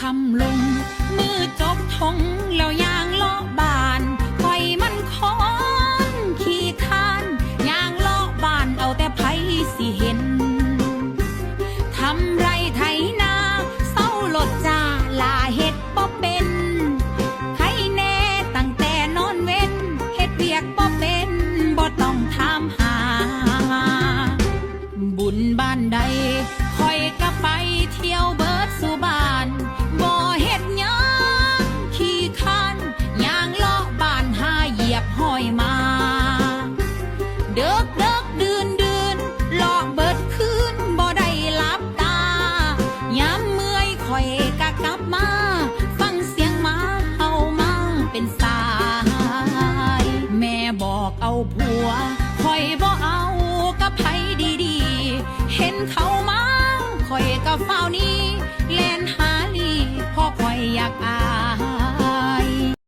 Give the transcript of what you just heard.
คำลง มือจบทงแล้วยางเลาะบานคอยมันคอนขี้คร้านยางเลาะบานเอาแต่ไผสิเห็น ทำไรไถนาเศร้าโลดจ้าลาเฮ็ดบ่เป็นใครแน่ตั้งแต่นอนเว้นเฮ็ดเวียกบ่เป็นบ่ต้องถามหา บุญบ้านใด อยมา เดึกเดึกดืนดืนหลอกเบิดคืนบ่ได้หลับตายามเมื่อยคอยกะกลับมา ฟังเสียงหมาเฮามาเป็นสาย แม่บอกเอาผัวคอยบ่เอากับไผดีๆ เห็นเขามาคอยก็เฝ้านี้